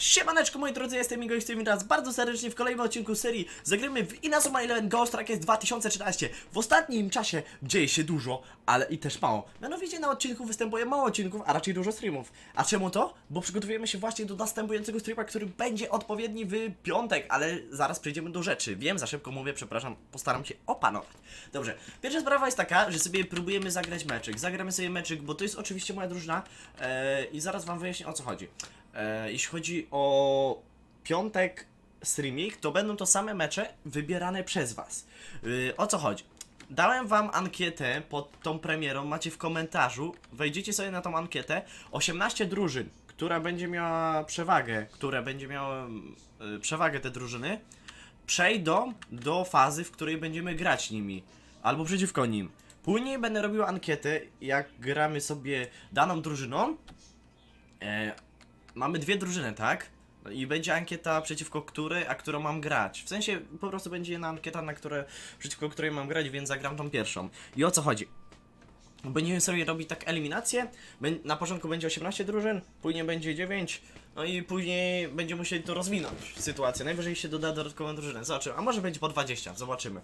Siemaneczko moi drodzy, jestem Migo i chcę was bardzo serdecznie w kolejnym odcinku serii. Zagramy w Inazuma Eleven Ghost Race 2013 W ostatnim czasie dzieje się dużo, ale i też mało. Mianowicie na odcinku występuje mało odcinków, a raczej dużo streamów. A czemu to? Bo przygotowujemy się właśnie do następującego streama, który będzie odpowiedni w piątek Ale zaraz przejdziemy do rzeczy. Wiem, za szybko mówię, przepraszam, postaram się opanować. Dobrze, pierwsza sprawa jest taka, że sobie próbujemy zagrać meczyk. Zagramy sobie meczyk, bo to jest oczywiście moja drużyna e, I zaraz wam wyjaśnię o co chodzi jeśli chodzi o piątek streaming, to będą to same mecze wybierane przez Was. Yy, o co chodzi? Dałem Wam ankietę pod tą premierą, macie w komentarzu. Wejdziecie sobie na tą ankietę. 18 drużyn, która będzie miała przewagę, które będzie miała yy, przewagę te drużyny, przejdą do fazy, w której będziemy grać nimi. Albo przeciwko nim. Później będę robił ankietę, jak gramy sobie daną drużyną. E, mamy dwie drużyny, tak? I będzie ankieta przeciwko której, a którą mam grać. W sensie po prostu będzie jedna ankieta, na które, przeciwko której mam grać, więc zagram tą pierwszą. I o co chodzi? Będziemy sobie robić tak eliminację. Na początku będzie 18 drużyn, później będzie 9, no i później będziemy musieli to rozwinąć sytuację. Najwyżej się doda dodatkową drużynę. Zobaczymy. A może będzie po 20, zobaczymy.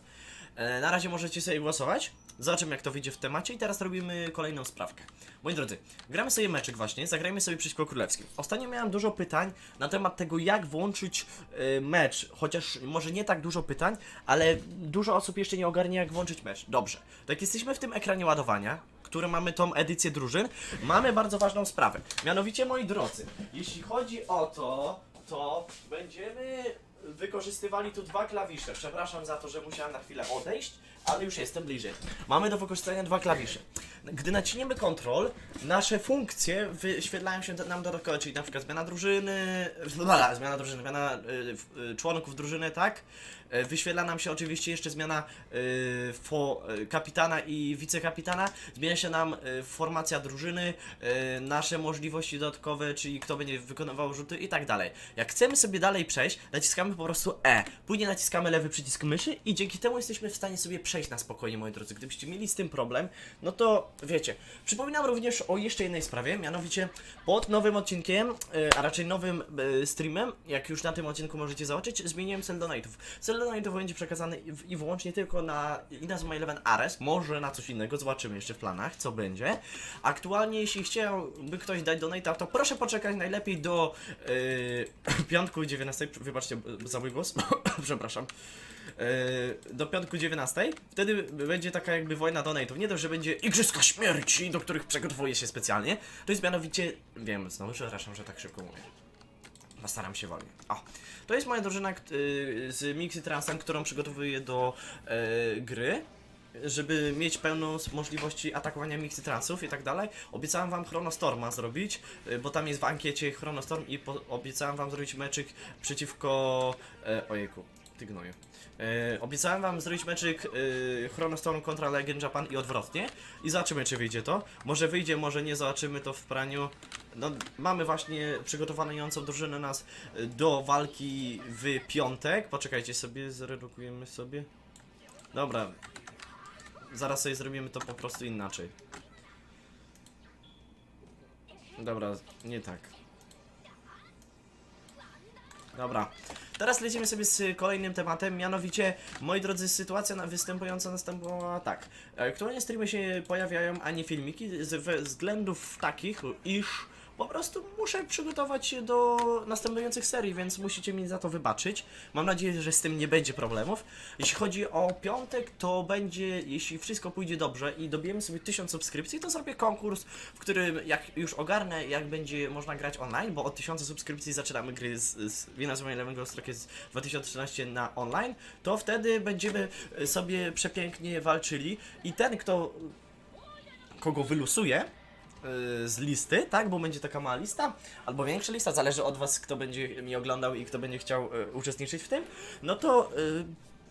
E, na razie możecie sobie głosować. Zobaczymy jak to wyjdzie w temacie i teraz robimy kolejną sprawkę. Moi drodzy, gramy sobie meczyk właśnie, zagrajmy sobie przeciwko królewskim. Ostatnio miałem dużo pytań na temat tego jak włączyć e, mecz, chociaż może nie tak dużo pytań, ale dużo osób jeszcze nie ogarnia jak włączyć mecz. Dobrze, tak jesteśmy w tym ekranie ładowania, który mamy tą edycję drużyn, mamy bardzo ważną sprawę. Mianowicie, moi drodzy, jeśli chodzi o to, to będziemy wykorzystywali tu dwa klawisze. Przepraszam za to, że musiałem na chwilę odejść, ale już jestem bliżej. Mamy do wykorzystania dwa klawisze. Gdy naciśniemy Ctrl, nasze funkcje wyświetlają się nam dodatkowo, czyli na przykład zmiana drużyny, bla, zmiana drużyny, zmiana y, y, członków drużyny, tak? Y, Wyświetla nam się oczywiście jeszcze zmiana kapitana i wicekapitana. Zmienia się nam formacja drużyny, nasze możliwości dodatkowe, czyli kto będzie wykonywał rzuty i tak dalej. Jak chcemy sobie dalej przejść, naciskamy po prostu E. Później naciskamy lewy przycisk myszy i dzięki temu jesteśmy w stanie sobie przejść na spokojnie, moi drodzy. Gdybyście mieli z tym problem, no to wiecie. Przypominam również o jeszcze jednej sprawie, mianowicie pod nowym odcinkiem, y, a raczej nowym y, streamem, jak już na tym odcinku możecie zobaczyć, zmieniłem cel donate'ów. Cel donate'ów będzie przekazany i- wyłącznie tylko na Inazuma Eleven Ares, może na coś innego, zobaczymy jeszcze w planach, co będzie. Aktualnie, jeśli chciałby ktoś dać donate'a, to proszę poczekać najlepiej do y, piątku 19, wybaczcie za mój głos, przepraszam. Yy, do piątku 19. Wtedy będzie taka jakby wojna donate'ów. Nie dość, że będzie Igrzyska Śmierci, do których przygotowuję się specjalnie. To jest mianowicie... Wiem, znowu przepraszam, że tak szybko mówię. Postaram się wolniej. O, to jest moja drużyna yy, z Mixy Transem, którą przygotowuję do yy, gry. Żeby mieć pełną możliwości atakowania Mixy Transów i tak dalej. Obiecałem wam Chronostorma zrobić, yy, bo tam jest w ankiecie Chronostorm i obiecałem wam zrobić meczyk przeciwko... Yy, ojejku, ty. E, obiecałem wam zrobić meczyk e, Chronostorm kontra Legend Japan i odwrotnie. I zobaczymy, czy wyjdzie to. Może wyjdzie, może nie, zobaczymy to w praniu. No, mamy właśnie przygotowaną drużynę nas e, do walki w piątek. Poczekajcie sobie, zredukujemy sobie. Dobra. Zaraz sobie zrobimy to po prostu inaczej. Dobra, nie tak. Dobra. Teraz lecimy sobie z kolejnym tematem, mianowicie, moi drodzy, sytuacja występująca następowała tak. E, Aktualnie streamy się pojawiają, a nie filmiki, ze względów takich, iż po prostu muszę przygotować się do następujących serii, więc musicie mi za to wybaczyć. Mam nadzieję, że z tym nie będzie problemów. Jeśli chodzi o piątek, to będzie, jeśli wszystko pójdzie dobrze i dobijemy sobie 1000 subskrypcji, to zrobię konkurs, w którym jak już ogarnę, jak będzie można grać online, bo od 1000 subskrypcji zaczynamy gry z, z Winazuma Eleven Ghost Rocket 2013 na online, to wtedy będziemy sobie przepięknie walczyli i ten, kto kogo wylusuje z listy, tak? Bo będzie taka mała lista, albo większa lista, zależy od Was, kto będzie mi oglądał i kto będzie chciał y, uczestniczyć w tym. No to y,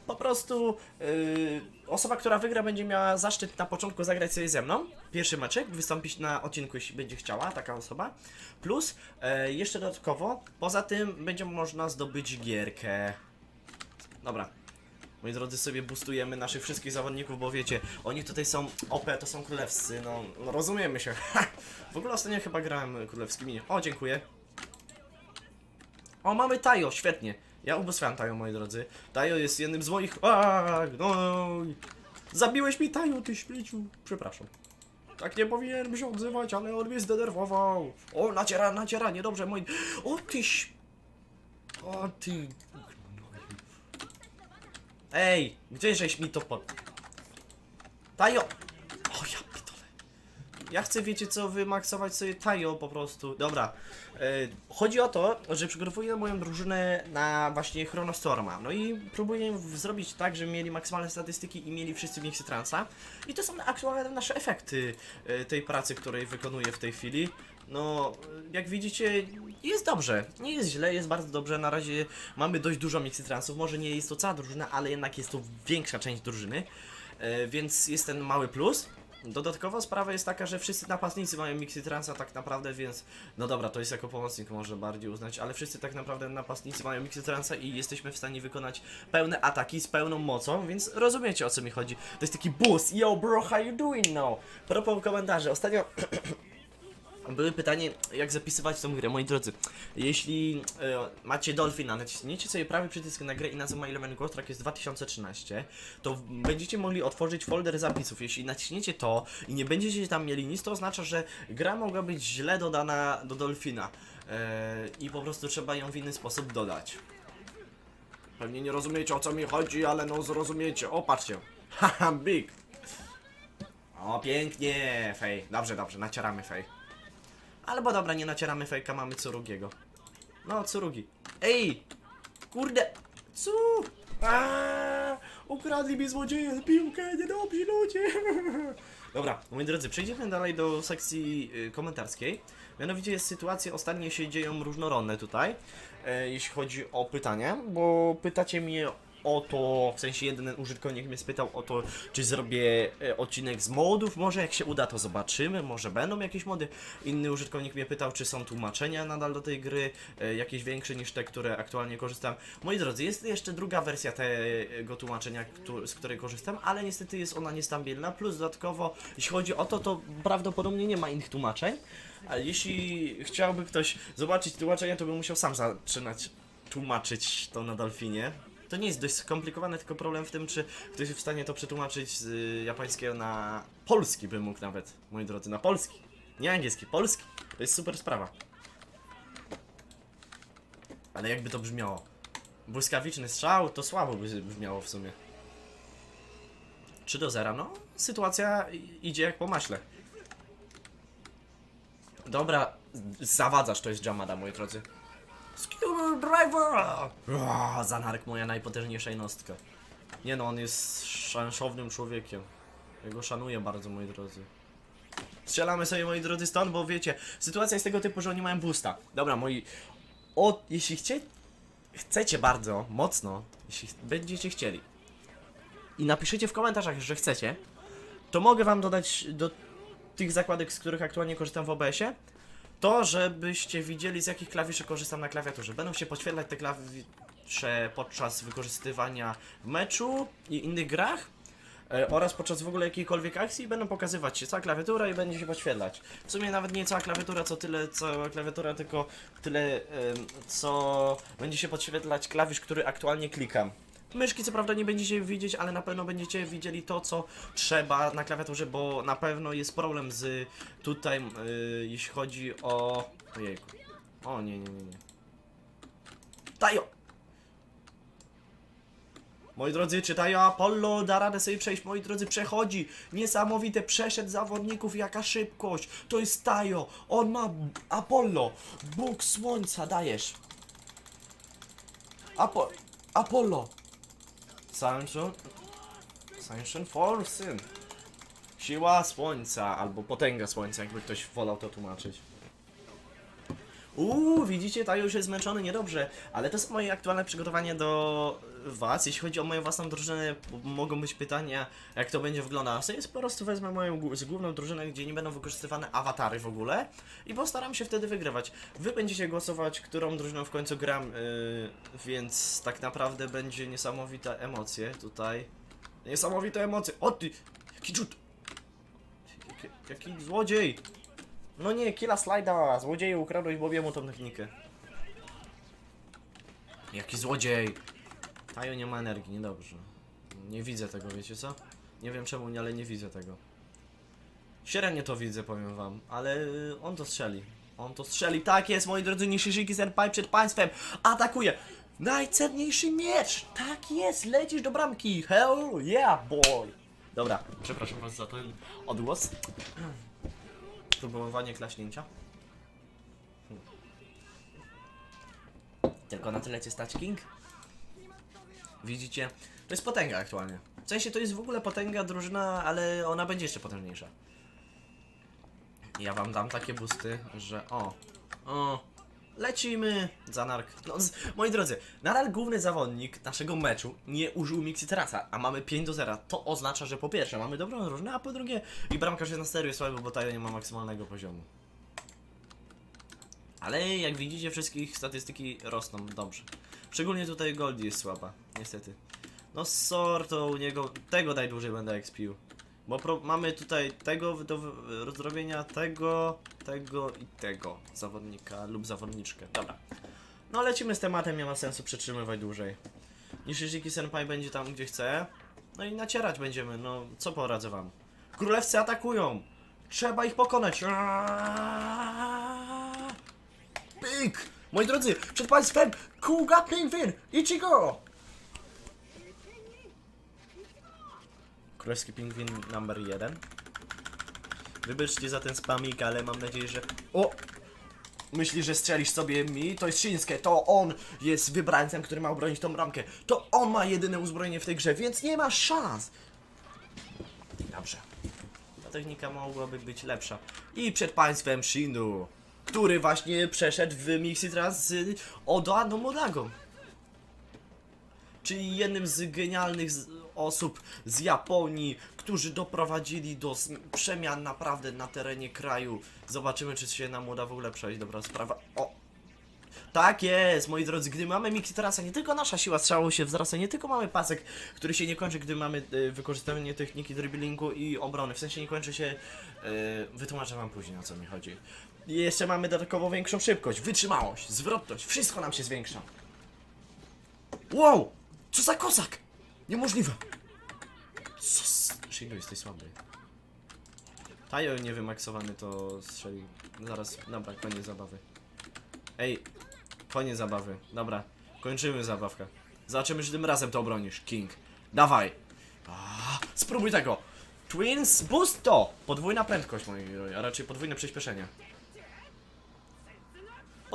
po prostu y, osoba, która wygra, będzie miała zaszczyt na początku zagrać sobie ze mną. Pierwszy meczek, wystąpić na odcinku, jeśli będzie chciała taka osoba. Plus jeszcze dodatkowo, poza tym będzie można zdobyć gierkę. Dobra, Moi drodzy, sobie boostujemy naszych wszystkich zawodników, bo wiecie, oni tutaj są OP, to są królewscy, no, no rozumiemy się. w ogóle ostatnio chyba grałem królewskimi. O, dziękuję. O, mamy Tajo, świetnie. Ja ubóstwiam Tajo, moi drodzy. Tajo jest jednym z moich... A, no... Zabiłeś mi Tajo, ty śmieciu. Przepraszam. Tak nie powinienem się odzywać, ale on mnie zdenerwował. O, naciera, naciera, niedobrze, moi... O, ty ś... O, ty... Ej, gdzieżeś mi to pod... Tajo! O, ja pitole. Ja chcę, wiecie co, wymaksować sobie Tajo po prostu. Dobra. E, chodzi o to, że przygotowuję moją drużynę na właśnie Chronostorma. No i próbuję zrobić tak, żeby mieli maksymalne statystyki i mieli wszyscy mixy transa. I to są aktualne nasze efekty e, tej pracy, której wykonuję w tej chwili. No, jak widzicie, jest dobrze. Nie jest źle, jest bardzo dobrze. Na razie mamy dość dużo mixy transów. Może nie jest to cała drużyna, ale jednak jest to większa część drużyny. E, więc jest ten mały plus. Dodatkowa sprawa jest taka, że wszyscy napastnicy mają mixy transa tak naprawdę, więc no dobra, to jest jako pomocnik może bardziej uznać, ale wszyscy tak naprawdę napastnicy mają mixy transa i jesteśmy w stanie wykonać pełne ataki z pełną mocą, więc rozumiecie o co mi chodzi. To jest taki boost. Yo bro, how you doing now? Propos komentarzy. Ostatnio były pytanie, jak zapisywać tą grę, moi drodzy. Jeśli e, macie Dolphina, naciśniecie sobie prawy przycisk na grę i nazwa My Element Ghost Track jest 2013, to będziecie mogli otworzyć folder zapisów. Jeśli naciśniecie to i nie będziecie tam mieli nic, to oznacza, że gra mogła być źle dodana do Dolphina e, i po prostu trzeba ją w inny sposób dodać. Pewnie nie rozumiecie o co mi chodzi, ale no zrozumiecie. O, patrzcie. Haha, big. O, pięknie, Fej. Dobrze, dobrze, nacieramy Fej. Albo dobra, nie nacieramy fejka, mamy Curugiego. No, Curugi. Ej! Kurde! Co? Aaaa! Ukradli mi złodzieje piłkę, niedobrzy ludzie! Dobra, moi drodzy, przejdziemy dalej do sekcji y, komentarskiej. Mianowicie jest sytuacja, ostatnio się dzieją różnorodne tutaj, e, jeśli chodzi o pytania, bo pytacie mnie o to, w sensie jeden użytkownik mnie spytał o to, czy zrobię e, odcinek z modów, może jak się uda to zobaczymy, może będą jakieś mody. Inny użytkownik mnie pytał, czy są tłumaczenia nadal do tej gry, e, jakieś większe niż te, które aktualnie korzystam. Moi drodzy, jest jeszcze druga wersja tego tłumaczenia, z której korzystam, ale niestety jest ona niestabilna, plus dodatkowo, jeśli chodzi o to, to prawdopodobnie nie ma innych tłumaczeń. A jeśli chciałby ktoś zobaczyć tłumaczenia, to by musiał sam zaczynać tłumaczyć to na Dolfinie. To nie jest dość skomplikowane, tylko problem w tym, czy ktoś jest w stanie to przetłumaczyć z y, japońskiego na polski, by mógł nawet, moi drodzy, na polski. Nie angielski, polski. To jest super sprawa. Ale jakby to brzmiało? Błyskawiczny strzał, to słabo by brzmiało w sumie. 3 do 0, no sytuacja idzie jak po maśle. Dobra, zawadzasz, to jest Jamada, moi drodzy. Screwdriver! Zanark, moja najpotężniejsza jednostka. Nie no, on jest szanownym człowiekiem. Ja go szanuję bardzo, moi drodzy. Strzelamy sobie, moi drodzy, stąd, bo wiecie, sytuacja jest tego typu, że oni mają boosta. Dobra, moi... O, jeśli chcie... chcecie bardzo, mocno, jeśli będziecie chcieli i napiszecie w komentarzach, że chcecie, to mogę wam dodać do tych zakładek, z których aktualnie korzystam w OBS-ie, to, żebyście widzieli z jakich klawiszy korzystam na klawiaturze. Będą się podświetlać te klawisze podczas wykorzystywania w meczu i innych grach e, oraz podczas w ogóle jakiejkolwiek akcji będą pokazywać się cała klawiatura i będzie się podświetlać. W sumie nawet nie cała klawiatura, co tyle cała klawiatura, tylko tyle co będzie się podświetlać klawisz, który aktualnie klikam. Myszki co prawda nie będziecie widzieć, ale na pewno będziecie widzieli to, co trzeba na klawiaturze, bo na pewno jest problem z tutaj, y, jeśli chodzi o... Ojejku. O nie, nie, nie, nie. Tajo! Moi drodzy, czy Tajo Apollo da radę sobie przejść? Moi drodzy, przechodzi! Niesamowite, przeszedł zawodników, jaka szybkość! To jest Tajo! On ma Apollo! Bóg Słońca, dajesz! Apo... Apollo! Sanction... Sanction Force. Siła Słońca, albo potęga Słońca, jakby ktoś wolał to tłumaczyć. Uuu, widzicie, już jest zmęczony, niedobrze, ale to są moje aktualne przygotowania do was. Jeśli chodzi o moją własną drużynę, mogą być pytania, jak to będzie wyglądało. W po prostu wezmę moją główną drużynę, gdzie nie będą wykorzystywane awatary w ogóle i postaram się wtedy wygrywać. Wy będziecie głosować, którą drużyną w końcu gram, yy, więc tak naprawdę będzie niesamowite emocje tutaj. Niesamowite emocje. O ty! Jaki! Jaki, jaki złodziej! No nie, killa slajda! Złodzieju, ukradłeś Bobiemu tą technikę. Jaki złodziej! Tajo nie ma energii, niedobrze. Nie widzę tego, wiecie co? Nie wiem czemu, nie, ale nie widzę tego. Średnio to widzę, powiem wam, ale y, on to strzeli. On to strzeli, tak jest, moi drodzy, niższy Senpai przed państwem. Atakuje! Najcenniejszy miecz! Tak jest, lecisz do bramki! Hell yeah, boy! Dobra, przepraszam was za ten odgłos. Próbowanie klaśnięcia. Tylko na tyle cię stać, King? Widzicie? To jest potęga aktualnie. W sensie to jest w ogóle potęga drużyna, ale ona będzie jeszcze potężniejsza. Ja wam dam takie busty, że o, o, lecimy za nark. No, z, moi drodzy, nadal główny zawodnik naszego meczu nie użył Mixiterasa, a mamy 5 do 0. To oznacza, że po pierwsze mamy dobrą drużynę, a po drugie i bramkarz jest na serio słaby, bo Tajo nie ma maksymalnego poziomu. Ale jak widzicie, wszystkich statystyki rosną dobrze. Szczególnie tutaj Goldie jest słaba, niestety. No sor, to u niego, tego najdłużej będę expił. Bo pro, mamy tutaj tego do rozdrobienia, tego, tego i tego zawodnika lub zawodniczkę. Dobra. No lecimy z tematem, nie ma sensu przetrzymywać dłużej. Nishijiki Senpai będzie tam gdzie chce. No i nacierać będziemy, no co poradzę wam. Królewcy atakują! Trzeba ich pokonać! Aaaa! Pyk! Moi drodzy, przed państwem Kuga Pingwin! Ichigo! Królewski Pingwin number 1. Wybaczcie za ten spamik, ale mam nadzieję, że... O! Myślisz, że strzelisz sobie mi? To jest Shinsuke, to on jest wybrańcem, który ma obronić tą bramkę. To on ma jedyne uzbrojenie w tej grze, więc nie ma szans! Dobrze. Ta technika mogłaby być lepsza. I przed państwem Shindu, który właśnie przeszedł w Mixitras z Oda do Modago. Czyli jednym z genialnych z osób z Japonii, którzy doprowadzili do przemian naprawdę na terenie kraju. Zobaczymy, czy się nam uda w ogóle przejść. Dobra sprawa. O! Tak jest, moi drodzy, gdy mamy Mixitrasa, nie tylko nasza siła strzału się wzrasta, nie tylko mamy pasek, który się nie kończy, gdy mamy y, wykorzystywanie techniki driblingu i obrony. W sensie nie kończy się, y, wytłumaczę wam później o co mi chodzi. Jeszcze mamy dodatkowo większą szybkość, wytrzymałość, zwrotność, wszystko nam się zwiększa. Wow! Co za kozak! Niemożliwe! Co z... Shindu, jesteś słaby. Tajo niewymaksowany to strzelił. Zaraz, dobra, koniec zabawy. Ej, koniec zabawy. Dobra, kończymy zabawkę. Zobaczymy, czy tym razem to obronisz, King. Dawaj! A, spróbuj tego! Twins Boost to! Podwójna prędkość, moi a raczej podwójne przyspieszenie.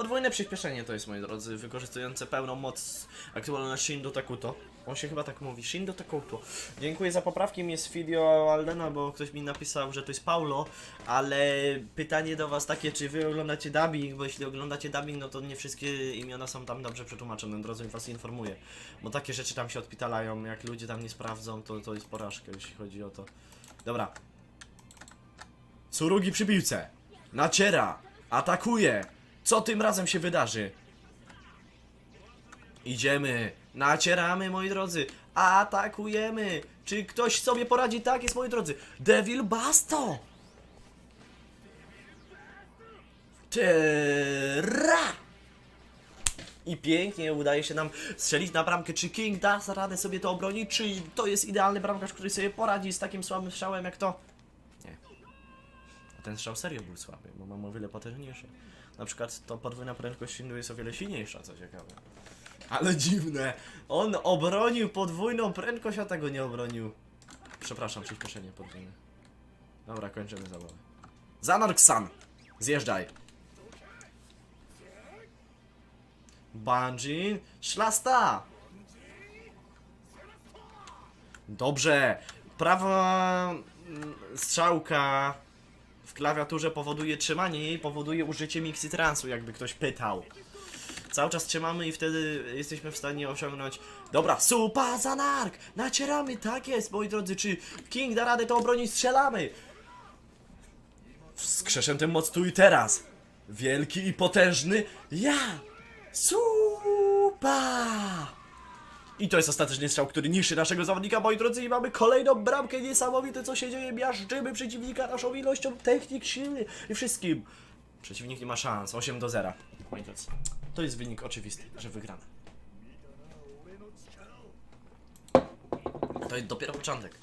Podwójne przyspieszenie to jest, moi drodzy, wykorzystujące pełną moc aktualna Shindo Takuto. On się chyba tak mówi, Shindo Takuto. Dziękuję za poprawki, jest video Aldena, bo ktoś mi napisał, że to jest Paulo, ale pytanie do was takie, czy wy oglądacie dubbing, bo jeśli oglądacie dubbing, no to nie wszystkie imiona są tam dobrze przetłumaczone, od razu was informuję. Bo takie rzeczy tam się odpitalają, jak ludzie tam nie sprawdzą, to, to jest porażka, jeśli chodzi o to. Dobra. Surugi przy piłce. Naciera. Atakuje. Co tym razem się wydarzy? Idziemy. Nacieramy, moi drodzy. Atakujemy. Czy ktoś sobie poradzi? Tak jest, moi drodzy. Devil Basto. Terra. I pięknie udaje się nam strzelić na bramkę. Czy King da radę sobie to obronić? Czy to jest idealny bramkarz, który sobie poradzi z takim słabym strzałem jak to? Nie. A ten strzał serio był słaby, bo mam o wiele potężniejszy. Na przykład to podwójna prędkość Shindu jest o wiele silniejsza, co ciekawe. Ale dziwne! On obronił podwójną prędkość, a tego nie obronił. Przepraszam, przyspieszenie podwójne. Dobra, kończymy zabawę. Zanark-san! Zjeżdżaj! Banjin Szlasta! Dobrze! Prawa mm, strzałka w klawiaturze powoduje trzymanie jej, powoduje użycie mixitransu, jakby ktoś pytał. Cały czas trzymamy i wtedy jesteśmy w stanie osiągnąć. Dobra, supa za nark! Nacieramy, tak jest, moi drodzy. Czy King da radę to obronić? Strzelamy! Wskrzeszę ten moc tu i teraz. Wielki i potężny ja! Supa! I to jest ostateczny strzał, który niszczy naszego zawodnika, moi drodzy, i mamy kolejną bramkę niesamowite, co się dzieje, miażdżymy przeciwnika naszą ilością technik, siły i wszystkim. Przeciwnik nie ma szans, 8 do 0. Moi drodzy, to jest wynik oczywisty, że wygramy. To jest dopiero początek.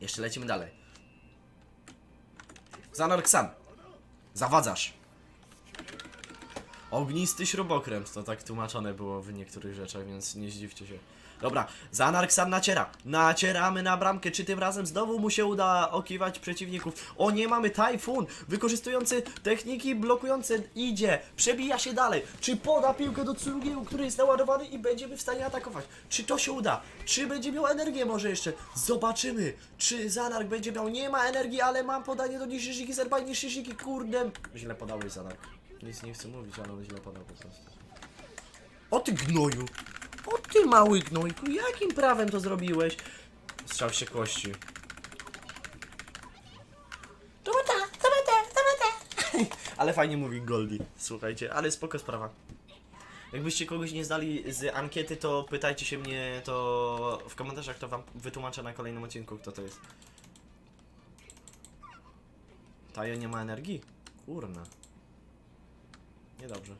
Jeszcze lecimy dalej. Zanarksan. Zawadzasz. Ognisty śrubokręt, to tak tłumaczone było w niektórych rzeczach, więc nie zdziwcie się. Dobra, Zanark sam naciera. Nacieramy na bramkę. Czy tym razem znowu mu się uda okiwać przeciwników? O nie, mamy Tajfun, wykorzystujący techniki blokujące. Idzie, przebija się dalej. Czy poda piłkę do Tsurugiego, który jest naładowany i będziemy w stanie atakować? Czy to się uda? Czy będzie miał energię może jeszcze? Zobaczymy. Czy Zanark będzie miał? Nie ma energii, ale mam podanie do Nishishiki, Zerbaj Nishishiki, kurde. Źle podałeś Zanark. Nic nie chcę mówić, ale on źle podał po prostu. O ty gnoju! O ty mały gnojku, jakim prawem to zrobiłeś? Strzał się kości. Tomata, tomata, tomata! Ale fajnie mówi Goldie, słuchajcie, ale spoko sprawa. Jakbyście kogoś nie zdali z ankiety, to pytajcie się mnie, to w komentarzach to wam wytłumaczę na kolejnym odcinku, kto to jest. Tajo nie ma energii? Kurna. Niedobrze.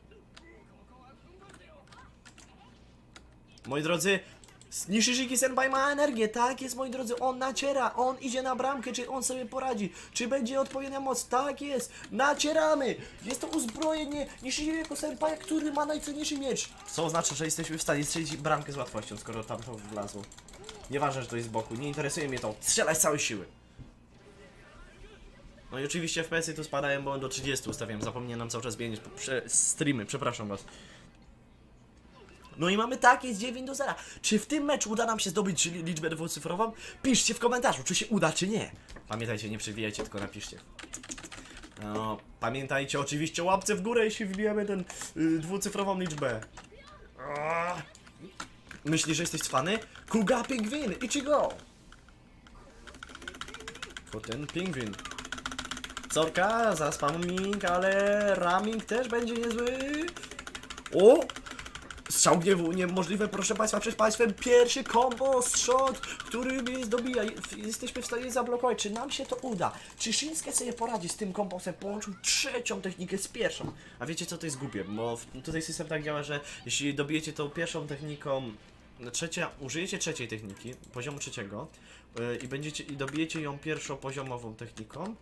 Moi drodzy, Nishishiki Senpai ma energię, tak jest moi drodzy, on naciera, on idzie na bramkę, czy on sobie poradzi, czy będzie odpowiednia moc, tak jest, nacieramy, jest to uzbrojenie Nishishiki Senpai, który ma najcenniejszy miecz. Co oznacza, że jesteśmy w stanie strzelić bramkę z łatwością, skoro tam to wlazło. Nieważne, że to jest z boku, nie interesuje mnie to, strzelaj z całej siły. No i oczywiście FPS-y tu spadają, bo do 30 ustawiam, zapomniałem nam cały czas zmienić prze streamy, przepraszam was. No i mamy tak, jest 9 do 0. Czy w tym meczu uda nam się zdobyć li- liczbę dwucyfrową? Piszcie w komentarzu, czy się uda, czy nie. Pamiętajcie, nie przewijajcie, tylko napiszcie. No, pamiętajcie oczywiście łapce w górę, jeśli wbijemy ten y, dwucyfrową liczbę. Myślisz, że jesteś cwany? Kuga pingwin, Ichigo! To ten pingwin. Corka za spamming, ale raming też będzie niezły. O! Strzał gniewu niemożliwe, proszę Państwa, przed Państwem pierwszy combo shot, który mnie zdobija. Jesteśmy w stanie zablokować. Czy nam się to uda? Czy Shinsuke sobie poradzi z tym kombosem? Połączył trzecią technikę z pierwszą. A wiecie co to jest głupie? Bo tutaj system tak działa, że jeśli dobijecie tą pierwszą techniką, trzecia, użyjecie trzeciej techniki, poziomu trzeciego yy, i będziecie i dobijecie ją pierwszopoziomową techniką,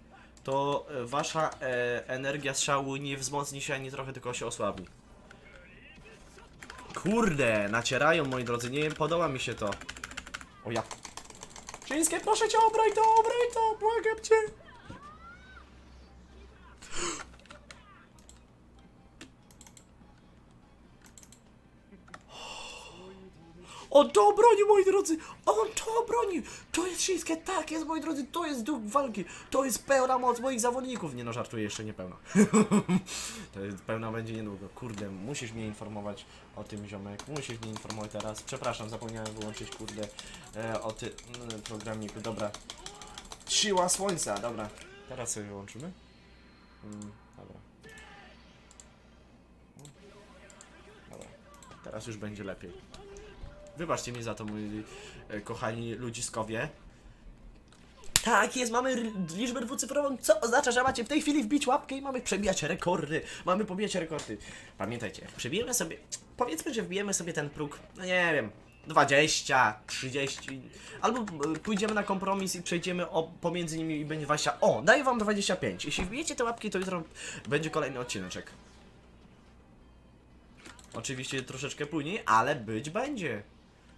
to e, wasza e, energia strzału nie wzmocni się ani trochę, tylko się osłabi. Kurde, nacierają moi drodzy, nie podoba mi się to. O ja. Czyńskie, proszę cię, obraj to, obraj to, błagam cię. On to obroni, moi drodzy! On to obroni! To jest wszystkie, tak jest, moi drodzy, to jest duch walki! To jest pełna moc moich zawodników! Nie no, żartuję, jeszcze nie pełna. to jest pełna będzie niedługo. Kurde, musisz mnie informować o tym, ziomek. Musisz mnie informować teraz. Przepraszam, zapomniałem wyłączyć, kurde, e, o tym mm, programniku. Dobra. Siła słońca, dobra. Teraz sobie wyłączymy. Mm, dobra. Dobra. Teraz już będzie lepiej. Wybaczcie mi za to, moi e, kochani ludziskowie. Tak jest, mamy liczbę dwucyfrową, co oznacza, że macie w tej chwili wbić łapkę i mamy przebijać rekordy. Mamy pobijać rekordy. Pamiętajcie, przebijemy sobie, powiedzmy, że wbijemy sobie ten próg, no nie wiem, 20, 30, albo e, pójdziemy na kompromis i przejdziemy o, pomiędzy nimi i będzie 20. O, daję wam 25. Jeśli wbijecie te łapki, to jutro będzie kolejny odcineczek. Oczywiście troszeczkę później, ale być będzie.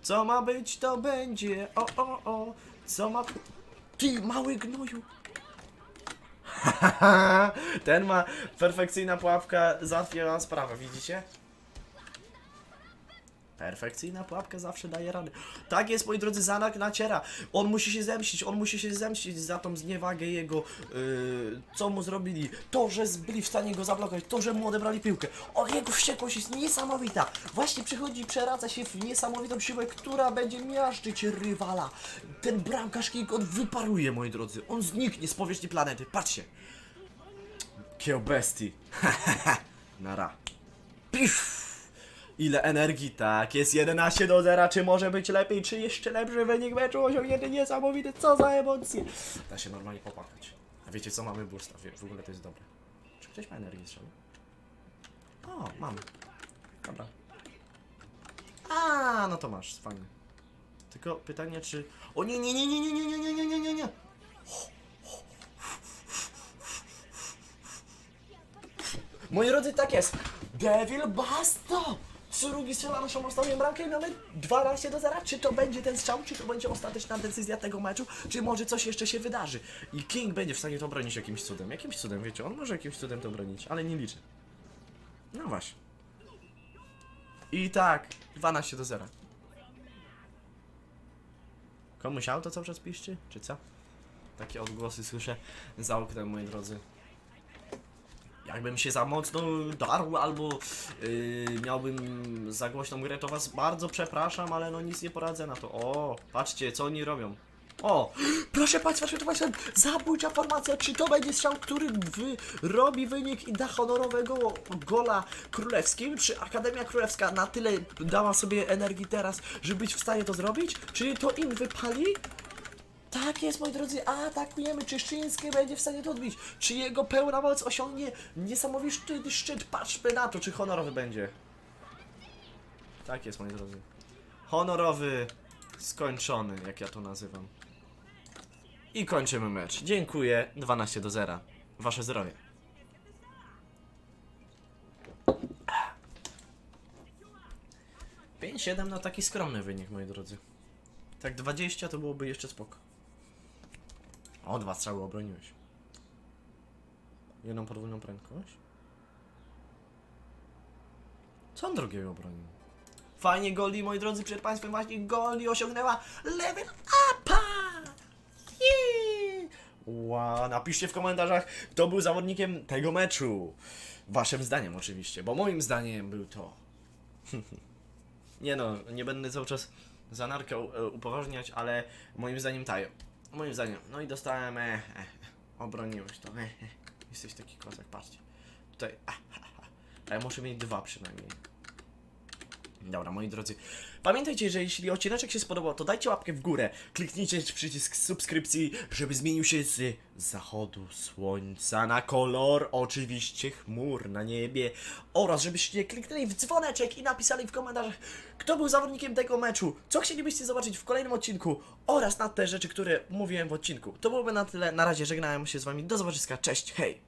Co ma być, to będzie. O, o, o. Co ma. Ty, mały gnoju. Ten ma perfekcyjna pułapka, załatwiła sprawę, widzicie? Perfekcyjna pułapka zawsze daje rady. Tak jest, moi drodzy, Zanak naciera. On musi się zemścić, on musi się zemścić za tą zniewagę jego, yy, co mu zrobili. To, że byli w stanie go zablokować, to, że mu odebrali piłkę. O, jego wściekłość jest niesamowita. Właśnie przychodzi i się w niesamowitą siłę, która będzie miażdżyć rywala. Ten bramkarz King, on wyparuje, moi drodzy. On zniknie z powierzchni planety. Patrzcie. Kiełbesti. Nara. Pisz. Ile energii, tak, jest 11 do 0, czy może być lepiej, czy jeszcze lepszy wynik meczu osiągnięty, niesamowity, co za emocje. Da się normalnie popłakać. A wiecie co, mamy wie- w ogóle to jest dobre. Czy ktoś ma energię strzału? O, mamy. Dobra. A, no to masz, fajnie. Tylko pytanie, czy... O nie, nie, nie, nie, nie, nie, nie, nie, nie, nie, nie, nie. Moi drodzy, tak jest. Devil Basta! Drugi strzela naszą ostatnią bramkę i mamy 12 do 0. Czy to będzie ten strzał, czy to będzie ostateczna decyzja tego meczu, czy może coś jeszcze się wydarzy. I King będzie w stanie to bronić jakimś cudem. Jakimś cudem, wiecie, on może jakimś cudem to bronić, ale nie liczę. No właśnie. I tak, 12 do 0. Komuś auto cały czas piszczy, czy co? Takie odgłosy słyszę za oknem, moi drodzy. Jakbym się za mocno darł albo yy, miałbym za głośną grę, to was bardzo przepraszam, ale no nic nie poradzę na to. O, patrzcie, co oni robią. O, proszę Państwa, proszę Państwa, zabójcza formacja, czy to będzie strzał, który wy, robi wynik i da honorowego gola królewskim? Czy Akademia Królewska na tyle dała sobie energii teraz, żeby być w stanie to zrobić? Czy to im wypali? Tak jest, moi drodzy, atakujemy. Czy Szczyński będzie w stanie to odbić? Czy jego pełna moc osiągnie niesamowity szczyt? Patrzmy na to, czy honorowy będzie. Tak jest, moi drodzy. Honorowy, skończony, jak ja to nazywam. I kończymy mecz. Dziękuję. 12 do 0. Wasze zdrowie. Pięć 7 no taki skromny wynik, moi drodzy. Tak 20 to byłoby jeszcze spoko. O, dwa strzały obroniłeś. Jedną podwójną prędkość. Co on drugiego obronił? Fajnie goli, moi drodzy, przed Państwem właśnie goli osiągnęła level upa! Ła, napiszcie w komentarzach, kto był zawodnikiem tego meczu. Waszym zdaniem oczywiście, bo moim zdaniem był to. nie no, nie będę cały czas za narkę e, upoważniać, ale moim zdaniem Tajo. Moim zdaniem. No i dostałem. E, e, obroniłeś to. E, e. Jesteś taki kozak, patrzcie. Tutaj. A, ha. A ja muszę mieć dwa przynajmniej. Dobra, moi drodzy. Pamiętajcie, że jeśli odcineczek się spodobał, to dajcie łapkę w górę. Kliknijcie przycisk subskrypcji, żeby zmienił się z zachodu słońca na kolor, oczywiście chmur na niebie. Oraz żebyście kliknęli w dzwoneczek i napisali w komentarzach, kto był zawodnikiem tego meczu, co chcielibyście zobaczyć w kolejnym odcinku oraz na te rzeczy, które mówiłem w odcinku. To byłoby na tyle. Na razie żegnałem się z wami. Do zobaczyska. Cześć, hej!